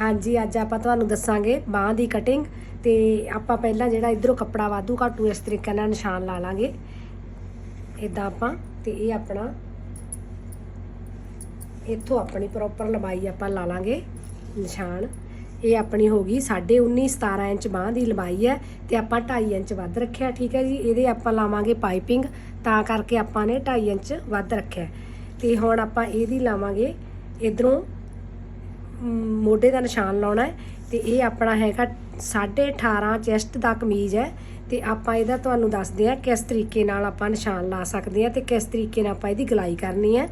ਹਾਂਜੀ, ਅੱਜ ਆਪਾਂ ਤੁਹਾਨੂੰ ਦੱਸਾਂਗੇ ਬਾਹ ਦੀ ਕਟਿੰਗ ਤੇ ਆਪਾਂ ਪਹਿਲਾਂ ਜਿਹੜਾ ਇਧਰੋਂ ਕੱਪੜਾ ਵਾਧੂ ਘਾਟੂ ਇਸ ਤਰੀਕੇ ਨਾਲ ਨਿਸ਼ਾਨ ਲਾ ਲਾਂਗੇ। ਇਦਾਂ ਆਪਾਂ ਤੇ ਇਹ ਆਪਣਾ ਇੱਥੋਂ ਆਪਣੀ ਪ੍ਰੋਪਰ ਲੰਬਾਈ ਆਪਾਂ ਲਾ ਲਾਂਗੇ ਨਿਸ਼ਾਨ। ਇਹ ਆਪਣੀ ਹੋ ਗਈ 19.5 17 ਇੰਚ ਬਾਹ ਦੀ ਲੰਬਾਈ ਹੈ ਤੇ ਆਪਾਂ 2.5 ਇੰਚ ਵੱਧ ਰੱਖਿਆ, ਠੀਕ ਹੈ ਜੀ? ਇਹਦੇ ਆਪਾਂ ਲਾਵਾਂਗੇ ਪਾਈਪਿੰਗ ਤਾਂ ਕਰਕੇ ਆਪਾਂ ਨੇ 2.5 ਇੰਚ ਵੱਧ ਰੱਖਿਆ। ਤੇ ਹੁਣ ਆਪਾਂ ਇਹਦੀ ਲਾਵਾਂਗੇ ਇਧਰੋਂ ਮੋਢੇ ਦਾ ਨਿਸ਼ਾਨ ਲਾਉਣਾ ਹੈ ਤੇ ਇਹ ਆਪਣਾ ਹੈਗਾ 18.5 ਚੈਸਟ ਦਾ ਕਮੀਜ਼ ਹੈ ਤੇ ਆਪਾਂ ਇਹਦਾ ਤੁਹਾਨੂੰ ਦੱਸਦੇ ਆ ਕਿਸ ਤਰੀਕੇ ਨਾਲ ਆਪਾਂ ਨਿਸ਼ਾਨ ਲਾ ਸਕਦੇ ਆ ਤੇ ਕਿਸ ਤਰੀਕੇ ਨਾਲ ਆਪਾਂ ਇਹਦੀ ਗਲਾਈ ਕਰਨੀ ਹੈ।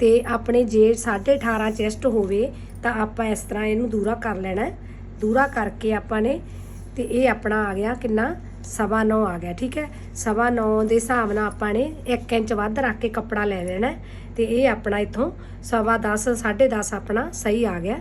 ਤੇ ਆਪਣੇ ਜੇ 18.5 ਚੈਸਟ ਹੋਵੇ ਤਾਂ ਆਪਾਂ ਇਸ ਤਰ੍ਹਾਂ ਇਹਨੂੰ ਦੂਰਾ ਕਰ ਲੈਣਾ ਦੂਰਾ ਕਰਕੇ ਆਪਾਂ ਨੇ ਤੇ ਇਹ ਆਪਣਾ ਆ ਗਿਆ ਕਿੰਨਾ? ਸਵਾ ਨੌ ਆ ਗਿਆ, ਠੀਕ ਹੈ? ਸਵਾ ਨੌ ਦੇ ਹਿਸਾਬ ਨਾਲ ਆਪਾਂ ਨੇ 1 ਇੰਚ ਵੱਧ ਰੱਖ ਕੇ ਕੱਪੜਾ ਲੈ ਲੈਣਾ ਹੈ ਤੇ ਇਹ ਆਪਣਾ ਇਥੋਂ ਸਵਾ 10 10.5 ਆਪਣਾ ਸਹੀ ਆ ਗਿਆ।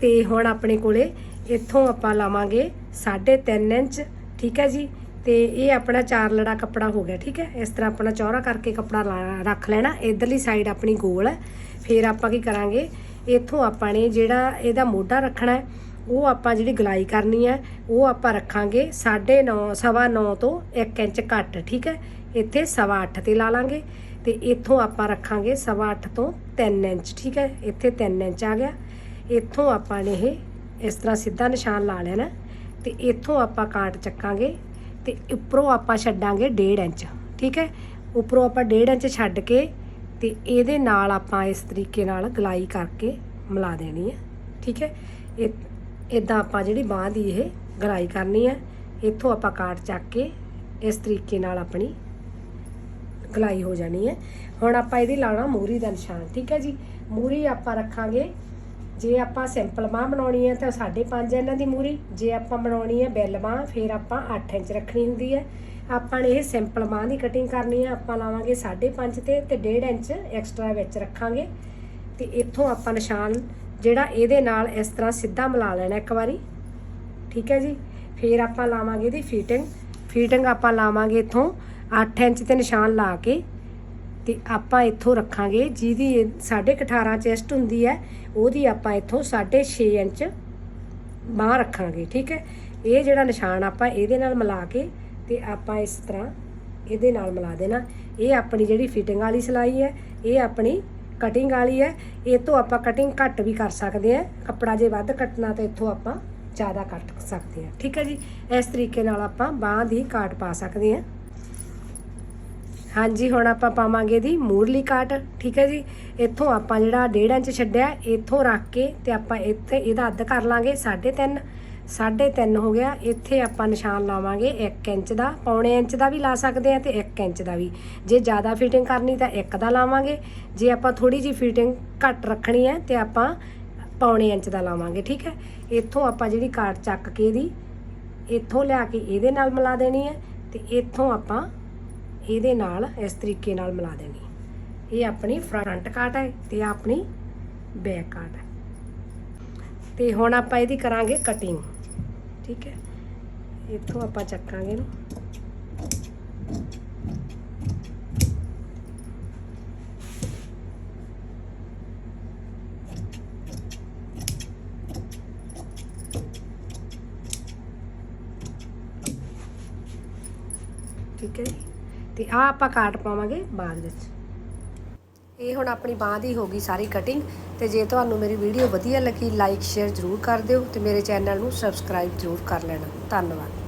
ਤੇ ਹੁਣ ਆਪਣੇ ਕੋਲੇ ਇੱਥੋਂ ਆਪਾਂ ਲਾਵਾਂਗੇ 3.5 ਇੰਚ, ਠੀਕ ਹੈ ਜੀ? ਤੇ ਇਹ ਆਪਣਾ ਚਾਰ ਲੜਾ ਕੱਪੜਾ ਹੋ ਗਿਆ, ਠੀਕ ਹੈ? ਇਸ ਤਰ੍ਹਾਂ ਆਪਣਾ ਚੌੜਾ ਕਰਕੇ ਕੱਪੜਾ ਲਾ- ਰੱਖ ਲੈਣਾ। ਇਧਰਲੀ ਸਾਈਡ ਆਪਣੀ ਗੋਲ ਹੈ। ਫਿਰ ਆਪਾਂ ਕੀ ਕਰਾਂਗੇ? ਇੱਥੋਂ ਆਪਾਂ ਨੇ ਜਿਹੜਾ ਇਹਦਾ ਮੋਢਾ ਰੱਖਣਾ ਹੈ ਉਹ ਆਪਾਂ ਜਿਹੜੀ ਗਲਾਈ ਕਰਨੀ ਹੈ, ਉਹ ਆਪਾਂ ਰੱਖਾਂਗੇ 9.5 ਸਵਾ 9 ਤੋਂ 1 ਇੰਚ ਘੱਟ, ਠੀਕ ਹੈ? ਇੱਥੇ ਸਵਾ 8 ਤੇ ਲਾ ਲਾਂਗੇ ਤੇ ਇੱਥੋਂ ਆਪਾਂ ਰੱਖਾਂਗੇ ਸਵਾ 8 ਤੋਂ 3 ਇੰਚ, ਠੀਕ ਹੈ? ਇੱਥੇ 3 ਇੰਚ ਆ ਗਿਆ। ਇੱਥੋਂ ਆਪਾਂ ਨੇ ਇਹ ਇਸ ਤਰ੍ਹਾਂ ਸਿੱਧਾ ਨਿਸ਼ਾਨ ਲਾ ਲੈਣਾ ਤੇ ਇੱਥੋਂ ਆਪਾਂ ਕਾਟ ਚੱਕਾਂਗੇ ਤੇ ਉੱਪਰੋਂ ਆਪਾਂ ਛੱਡਾਂਗੇ 1.5 ਇੰਚ, ਠੀਕ ਹੈ? ਉੱਪਰੋਂ ਆਪਾਂ 1.5 ਇੰਚ ਛੱਡ ਕੇ ਤੇ ਇਹਦੇ ਨਾਲ ਆਪਾਂ ਇਸ ਤਰੀਕੇ ਨਾਲ ਗਲਾਈ ਕਰਕੇ ਮਿਲਾ ਦੇਣੀ ਹੈ, ਠੀਕ ਹੈ? ਇਹ ਇਦਾਂ ਆਪਾਂ ਜਿਹੜੀ ਬਾਹ ਦੀ ਇਹ ਗਲਾਈ ਕਰਨੀ ਹੈ ਇੱਥੋਂ ਆਪਾਂ ਕਾਟ ਚੱਕ ਕੇ ਇਸ ਤਰੀਕੇ ਨਾਲ ਆਪਣੀ ਗਲਾਈ ਹੋ ਜਾਣੀ ਹੈ। ਹੁਣ ਆਪਾਂ ਇਹਦੀ ਲਾਣਾ ਮੂਰੀ ਦਾ ਨਿਸ਼ਾਨ, ਠੀਕ ਹੈ ਜੀ? ਮੂਰੀ ਆਪਾਂ ਰੱਖਾਂਗੇ। ਜੇ ਆਪਾਂ ਸਿੰਪਲ ਬਾਂਹ ਬਣਾਉਣੀ ਹੈ ਤਾਂ 5.5 ਇਹਨਾਂ ਦੀ ਮੂਰੀ। ਜੇ ਆਪਾਂ ਬਣਾਉਣੀ ਹੈ ਬੈਲ ਬਾਂਹ, ਫਿਰ ਆਪਾਂ 8 ਇੰਚ ਰੱਖਣੀ ਹੁੰਦੀ ਹੈ। ਆਪਾਂ ਨੇ ਇਹ ਸਿੰਪਲ ਬਾਂਹ ਦੀ ਕਟਿੰਗ ਕਰਨੀ ਹੈ। ਆਪਾਂ ਲਾਵਾਂਗੇ 5.5 ਤੇ ਤੇ 1.5 ਇੰਚ ਐਕਸਟਰਾ ਵਿੱਚ ਰੱਖਾਂਗੇ। ਤੇ ਇੱਥੋਂ ਆਪਾਂ ਨਿਸ਼ਾਨ ਜਿਹੜਾ ਇਹਦੇ ਨਾਲ ਇਸ ਤਰ੍ਹਾਂ ਸਿੱਧਾ ਮਿਲਾ ਲੈਣਾ ਇੱਕ ਵਾਰੀ। ਠੀਕ ਹੈ ਜੀ? ਫਿਰ ਆਪਾਂ ਲਾਵਾਂਗੇ ਇਹਦੀ ਫਿਟਿੰਗ ਫਿਟਿੰਗ ਆਪਾਂ ਲਾਵਾਂਗੇ ਇੱਥੋਂ 8 ਇੰਚ ਤੇ ਨਿਸ਼ਾਨ ਲਾ ਕੇ ਤੇ ਆਪਾਂ ਇੱਥੋਂ ਰੱਖਾਂਗੇ ਜਿਹਦੀ 18.5 ਚੈਸਟ ਹੁੰਦੀ ਹੈ, ਉਹਦੀ ਆਪਾਂ ਇੱਥੋਂ 6.5 ਇੰਚ ਬਾਹ ਰੱਖਾਂਗੇ। ਠੀਕ ਹੈ? ਇਹ ਜਿਹੜਾ ਨਿਸ਼ਾਨ ਆਪਾਂ ਇਹਦੇ ਨਾਲ ਮਿਲਾ ਕੇ ਤੇ ਆਪਾਂ ਇਸ ਤਰ੍ਹਾਂ ਇਹਦੇ ਨਾਲ ਮਿਲਾ ਦੇਣਾ। ਇਹ ਆਪਣੀ ਜਿਹੜੀ ਫਿਟਿੰਗ ਵਾਲੀ ਸਿਲਾਈ ਹੈ, ਇਹ ਆਪਣੀ ਕਟਿੰਗ ਵਾਲੀ ਹੈ, ਇਹ ਤੋਂ ਆਪਾਂ ਕਟਿੰਗ ਘੱਟ ਵੀ ਕਰ ਸਕਦੇ ਹਾਂ, ਕੱਪੜਾ ਜੇ ਵੱਧ ਕੱਟਣਾ ਤਾਂ ਇੱਥੋਂ ਆਪਾਂ ਜ਼ਿਆਦਾ ਕੱਟ ਸਕਦੇ ਹਾਂ। ਠੀਕ ਹੈ ਜੀ, ਇਸ ਤਰੀਕੇ ਨਾਲ ਆਪਾਂ ਬਾਹ ਦੀ ਕਾਟ ਪਾ ਸਕਦੇ ਹਾਂ। ਹਾਂਜੀ, ਹੁਣ ਆਪਾਂ ਪਾਵਾਂਗੇ ਦੀ ਮੂਰਲੀ ਕਾਟ, ਠੀਕ ਹੈ ਜੀ। ਇੱਥੋਂ ਆਪਾਂ ਜਿਹੜਾ 1.5 ਇੰਚ ਛੱਡਿਆ, ਇੱਥੋਂ ਰੱਖ ਕੇ ਤੇ ਆਪਾਂ ਇੱਥੇ ਇਹਦਾ ਅੱਧ ਕਰ ਲਾਂਗੇ 3.5 3.5 ਹੋ ਗਿਆ। ਇੱਥੇ ਆਪਾਂ ਨਿਸ਼ਾਨ ਲਾਵਾਂਗੇ 1 ਇੰਚ ਦਾ। ਪੌਣੇ ਇੰਚ ਦਾ ਵੀ ਲਾ ਸਕਦੇ ਆ ਤੇ 1 ਇੰਚ ਦਾ ਵੀ। ਜੇ ਜ਼ਿਆਦਾ ਫਿਟਿੰਗ ਕਰਨੀ ਤਾਂ 1 ਦਾ ਲਾਵਾਂਗੇ। ਜੇ ਆਪਾਂ ਥੋੜੀ ਜੀ ਫਿਟਿੰਗ ਘੱਟ ਰੱਖਣੀ ਹੈ ਤੇ ਆਪਾਂ ਪੌਣੇ ਇੰਚ ਦਾ ਲਾਵਾਂਗੇ, ਠੀਕ ਹੈ? ਇੱਥੋਂ ਆਪਾਂ ਜਿਹੜੀ ਕਾਟ ਚੱਕ ਕੇ ਇਹਦੀ, ਇੱਥੋਂ ਲਿਆ ਕੇ ਇਹਦੇ ਨਾਲ ਮਿਲਾ ਦੇਣੀ ਹੈ ਤੇ ਇੱਥੋਂ ਆਪਾਂ ਇਹਦੇ ਨਾਲ ਇਸ ਤਰੀਕੇ ਨਾਲ ਮਿਲਾ ਦੇਣੀ ਇਹ ਆਪਣੀ ਫਰੰਟ ਕਾਟ ਹੈ ਤੇ ਆਪਣੀ ਬੈਕ ਕਾਟ ਹੈ। ਤੇ ਹੁਣ ਆਪਾਂ ਇਹਦੀ ਕਰਾਂਗੇ ਕਟਿੰਗ ਠੀਕ ਹੈ। ਇੱਥੋਂ ਆਪਾਂ ਚੱਕਾਂਗੇ ਇਹਨੂੰ। ਠੀਕ ਹੈ ਜੀ। ਤੇ ਆ ਆਪਾਂ ਕਾਟ ਪਾਵਾਂਗੇ ਬਾਅਦ ਵਿੱਚ। ਇਹ ਹੁਣ ਆਪਣੀ ਬਾਹ ਦੀ ਹੋ ਗਈ ਸਾਰੀ ਕਟਿੰਗ ਤੇ ਜੇ ਤੁਹਾਨੂੰ ਮੇਰੀ ਵੀਡੀਓ ਵਧੀਆ ਲੱਗੀ ਲਾਈਕ ਸ਼ੇਅਰ ਜ਼ਰੂਰ ਕਰ ਦਿਓ ਤੇ ਮੇਰੇ ਚੈਨਲ ਨੂੰ ਸਬਸਕ੍ਰਾਈਬ ਜ਼ਰੂਰ ਕਰ ਲੈਣਾ। ਧੰਨਵਾਦ।